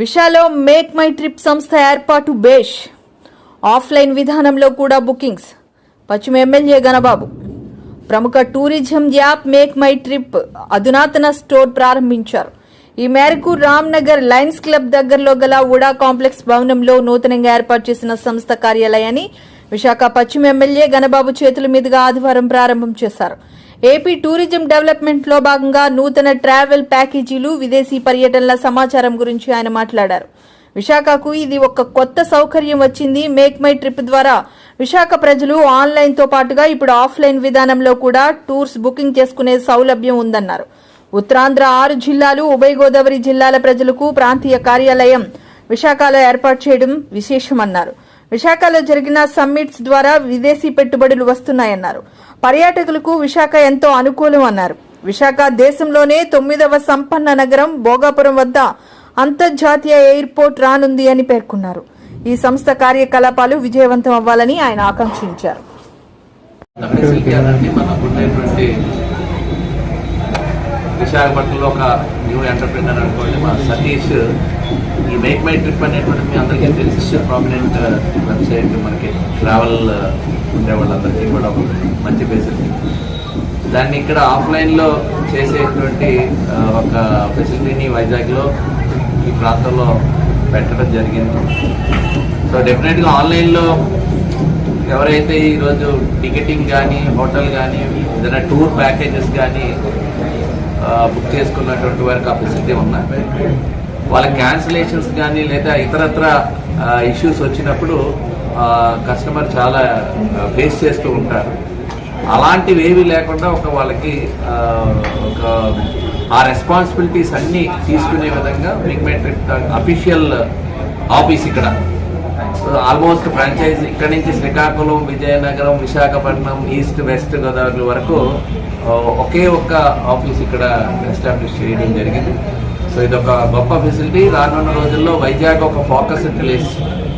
విశాలో make my trip సంస్థ ఏర్పాటు బేష్. Offline విధానంలో కూడా బుకింగ్స్. పశ్చిమ ఎమ్మెల్యే గణబాబు. ప్రముఖ tourism app Make My Trip అధునాతన స్టోర్ ప్రారంభించారు. ఈ మేరకు రామ్నగర్ లైన్స్ లయన్స్ క్లబ్ దగ్గరలో గల ఉడా కాంప్లెక్స్ భవనంలో నూతనంగా ఏర్పాటు చేసిన సంస్థ కార్యాలయాన్ని విశాఖ పశ్చిమ ఎమ్మెల్యే గణబాబు చేతుల మీదుగా ఆదివారం ప్రారంభం చేశారు. ఏపీ టూరిజం డెవలప్మెంట్లో భాగంగా నూతన ట్రావెల్ ప్యాకేజీలు విదేశీ పర్యటనల సమాచారం గురించి ఆయన మాట్లాడారు. విశాఖకు ఇది ఒక కొత్త సౌకర్యం వచ్చింది. మేక్ మై ట్రిప్ ద్వారా విశాఖ ప్రజలు ఆన్లైన్తో పాటుగా ఇప్పుడు ఆఫ్లైన్ విధానంలో కూడా టూర్స్ బుకింగ్ చేసుకునే సౌలభ్యం ఉందన్నారు. ఉత్తరాంధ్ర ఆరు జిల్లాలు ఉభయ గోదావరి జిల్లాల ప్రజలకు ప్రాంతీయ కార్యాలయం విశాఖలో ఏర్పాటు చేయడం విశేషమన్నారు. విశాఖలో జరిగిన సమ్మిట్స్ ద్వారా విదేశీ పెట్టుబడులు వస్తున్నాయన్నారు. పర్యాటకులకు విశాఖ ఎంతో అనుకూలం అన్నారు. విశాఖ దేశంలోనే తొమ్మిదవ సంపన్న నగరం భోగాపురం వద్ద అంతర్జాతీయ ఎయిర్పోర్ట్ రానుంది అని పేర్కొన్నారు. ఈ సంస్థ కార్యకలాపాలు విజయవంతం అవ్వాలని ఆయన ఆకాంక్షించారు ఫెసిలిటీ అనేది మనకు ఉండేటువంటి విశాఖపట్నంలో ఒక న్యూ ఎంటర్ప్రినర్ అనుకోండి మా సతీష్. ఈ మేక్ మై ట్రిప్ అనేటువంటి మీ అందరికీ తెలిసి ప్రామినెంట్ వెబ్సైట్ మనకి ట్రావెల్ uh, ఉండే వాళ్ళందరికీ కూడా ఒక మంచి ఫెసిలిటీ దాన్ని ఇక్కడ ఆఫ్లైన్లో చేసేటువంటి uh, ఒక ఫెసిలిటీని వైజాగ్లో ఈ ప్రాంతంలో పెట్టడం జరిగింది. సో డెఫినెట్గా ఆన్లైన్లో ఎవరైతే ఈరోజు టికెటింగ్ కానీ హోటల్ కానీ ఏదైనా టూర్ ప్యాకేజెస్ కానీ బుక్ చేసుకున్నటువంటి వారికి ఆ ఫెసిలిటీ ఉన్నాయి. వాళ్ళ క్యాన్సిలేషన్స్ కానీ లేదా ఇతరత్ర ఇష్యూస్ వచ్చినప్పుడు కస్టమర్ చాలా ఫేస్ చేస్తూ ఉంటారు. అలాంటివి ఏవి లేకుండా ఒక వాళ్ళకి ఒక ఆ రెస్పాన్సిబిలిటీస్ అన్నీ తీసుకునే విధంగా మిగ్మెంట్ అఫీషియల్ ఆఫీస్ ఇక్కడ. ఆల్మోస్ట్ ఫ్రాంచైజ్ ఇక్కడ నుంచి శ్రీకాకుళం విజయనగరం విశాఖపట్నం ఈస్ట్ వెస్ట్ గోదావరి వరకు ఒకే ఒక్క ఆఫీస్ ఇక్కడ ఎస్టాబ్లిష్ చేయడం జరిగింది. సో ఇది ఒక గొప్ప ఫెసిలిటీ రానున్న రోజుల్లో వైజాగ్ ఒక ఫోకస్ ప్లేస్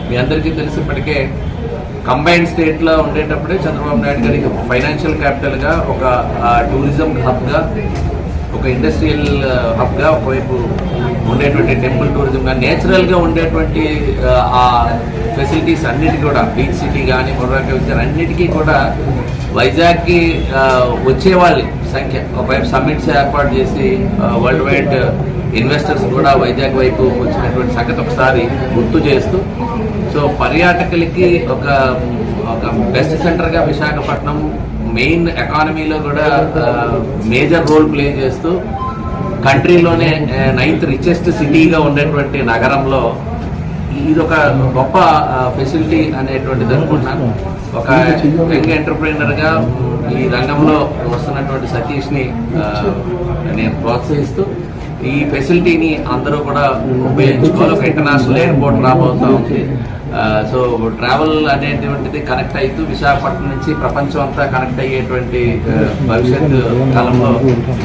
మీ అందరికీ తెలిసి ఇప్పటికే కంబైన్డ్ స్టేట్లో ఉండేటప్పుడే చంద్రబాబు నాయుడు గారికి ఫైనాన్షియల్ క్యాపిటల్గా ఒక టూరిజం హబ్గా ఒక ఇండస్ట్రియల్ హబ్గా ఒకవైపు ఉండేటువంటి టెంపుల్ టూరిజం కానీ నేచురల్గా ఉండేటువంటి ఆ, ఫెసిలిటీస్ అన్నిటికీ కూడా బీచ్ సిటీ కానీ మొర్రాకి వచ్చారు అన్నిటికీ కూడా వైజాగ్కి వచ్చేవాళ్ళ వచ్చే వాళ్ళ సంఖ్య. ఒకవైపు సమ్మిట్స్ ఏర్పాటు చేసి వరల్డ్ వైడ్ ఇన్వెస్టర్స్ కూడా వైజాగ్ వైపు వచ్చినటువంటి సంగతి ఒకసారి గుర్తు చేస్తూ సో పర్యాటకులకి ఒక ఒక బెస్ట్ సెంటర్గా విశాఖపట్నం మెయిన్ ఎకానమీలో కూడా మేజర్ రోల్ ప్లే చేస్తూ కంట్రీలోనే నైన్త్ రిచెస్ట్ సిటీగా ఉండేటువంటి నగరంలో ఇది ఒక గొప్ప ఫెసిలిటీ అనేటువంటిది అనుకుంటున్నాను ఒక యంగ్ ఎంటర్ప్రీనర్గా ఈ రంగంలో వస్తున్నటువంటి సతీష్ని నేను ప్రోత్సహిస్తూ ఈ ఫెసిలిటీని అందరూ కూడా ఉపయోగించుకోవాలి. ఒక ఇంటర్నేషనల్ ఎయిర్పోర్ట్ రాబోతా ఉంది. సో ట్రావెల్ అనేటువంటిది కనెక్ట్ అవుతూ విశాఖపట్నం నుంచి ప్రపంచం అంతా కనెక్ట్ అయ్యేటువంటి భవిష్యత్తు భవిష్యత్ కాలంలో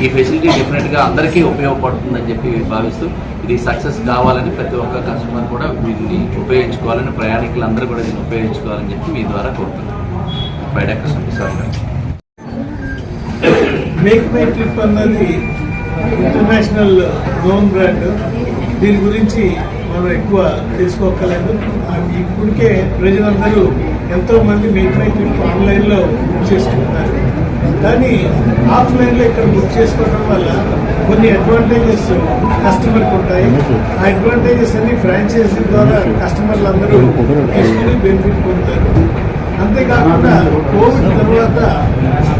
ఈ ఫెసిలిటీ డెఫినెట్గా అందరికీ ఉపయోగపడుతుందని చెప్పి భావిస్తూ ఇది సక్సెస్ కావాలని ప్రతి ఒక్క కస్టమర్ కూడా దీన్ని ఉపయోగించుకోవాలని ప్రయాణికులందరూ కూడా దీన్ని ఉపయోగించుకోవాలని చెప్పి మీ ద్వారా కోరుతున్నాను బయట customer sir Make My Trip అన్నది ఇంటర్నేషనల్ నోన్ బ్రాండ్ దీని గురించి మనం ఎక్కువ తెలుసుకోకలేదు ఇప్పటికే ప్రజలందరూ ఎంతో మంది మేక్ ట్రిప్ ఆన్లైన్లో బుక్ చేసుకుంటున్నారు. కానీ ఆఫ్లైన్లో ఇక్కడ బుక్ చేసుకోవడం వల్ల కొన్ని అడ్వాంటేజెస్ కస్టమర్కి ఉంటాయి. ఆ అడ్వాంటేజెస్ అన్ని ఫ్రాంచైజీ ద్వారా కస్టమర్లు అందరూ తీసుకుని బెనిఫిట్ పొందుతారు. అంతేకాకుండా కోవిడ్ తర్వాత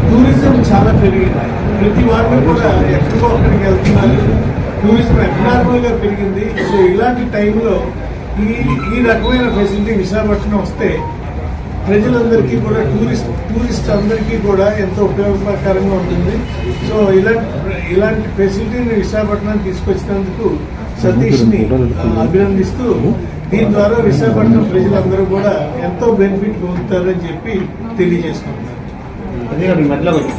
టూరిజం చాలా పెరిగింది. ప్రతి వారిని కూడా ఎక్కువ అక్కడికి వెళ్తున్నారు. టూరిజం అబ్నార్మల్గా పెరిగింది. సో ఇలాంటి టైంలో ఈ ఈ రకమైన ఫెసిలిటీ విశాఖపట్నం వస్తే ప్రజలందరికీ కూడా టూరిస్ట్ టూరిస్ట్ అందరికీ కూడా ఎంతో ఉపయోగకరంగా ఉంటుంది. సో ఇలాంటి ఇలాంటి ఫెసిలిటీని విశాఖపట్నం తీసుకొచ్చినందుకు సతీష్ని అభినందిస్తూ దీని ద్వారా విశాఖపట్నం ప్రజలందరూ కూడా ఎంతో బెనిఫిట్ పొందుతారని చెప్పి తెలియజేసుకుంటున్నారు